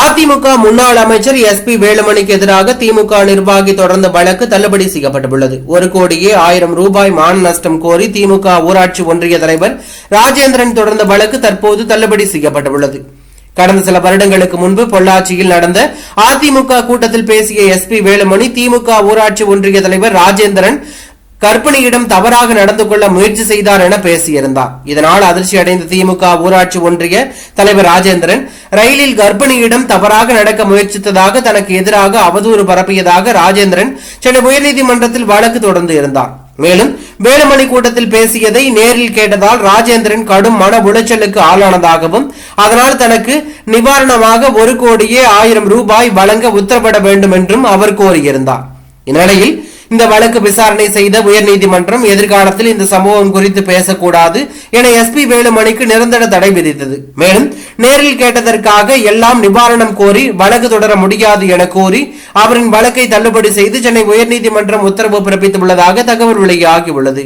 அதிமுக முன்னாள் அமைச்சர் S B வேலுமணிக்கு எதிராக திமுக நிர்வாகி தொடர்ந்த வழக்கு தள்ளுபடி செய்யப்பட்டுள்ளது. ஒரு கோடியே ஆயிரம் ரூபாய் மான நஷ்டம் கோரி திமுக ஊராட்சி ஒன்றிய தலைவர் ராஜேந்திரன் தொடர்ந்த வழக்கு தற்போது தள்ளுபடி செய்யப்பட்டுள்ளது. கடந்த சில வருடங்களுக்கு முன்பு பொள்ளாச்சியில் நடந்த அதிமுக கூட்டத்தில் பேசிய எஸ் பி வேலுமணி திமுக ஊராட்சி ஒன்றிய தலைவர் ராஜேந்திரன் கற்பிணியிடம் தவறாக நடந்து கொள்ள முயற்சி செய்தார் என பேசியிருந்தார். இதனால் அதிர்ச்சி அடைந்த திமுக ஊராட்சி ஒன்றிய தலைவர் ராஜேந்திரன் ரயிலில் கர்ப்பிணியிடம் தவறாக நடக்க முயற்சித்ததாக தனக்கு எதிராக அவதூறு பரப்பியதாக ராஜேந்திரன் சென்னை உயர்நீதிமன்றத்தில் வழக்கு தொடர்ந்து இருந்தார். மேலும் வேலுமணி கூட்டத்தில் பேசியதை நேரில் கேட்டதால் ராஜேந்திரன் கடும் மன உளைச்சலுக்கு ஆளானதாகவும் அதனால் தனக்கு நிவாரணமாக ஒரு கோடியே ஆயிரம் ரூபாய் வழங்க உத்தரவிட வேண்டும் என்றும் அவர் கோரியிருந்தார். இந்நிலையில் இந்த வழக்கு விசாரணை செய்த உயர்நீதிமன்றம் எதிர்காலத்தில் இந்த சம்பவம் குறித்து பேசக்கூடாது என எஸ்பி வேலுமணிக்கு நிரந்தர தடை விதித்தது. மேலும் நேரில் கேட்டதற்காக எல்லாம் நிவாரணம் கோரி வழக்கு தொடர முடியாது என கூறி அவரின் வழக்கை தள்ளுபடி செய்து சென்னை உயர்நீதிமன்றம் உத்தரவு பிறப்பித்துள்ளதாக தகவல் வெளியாகியுள்ளது.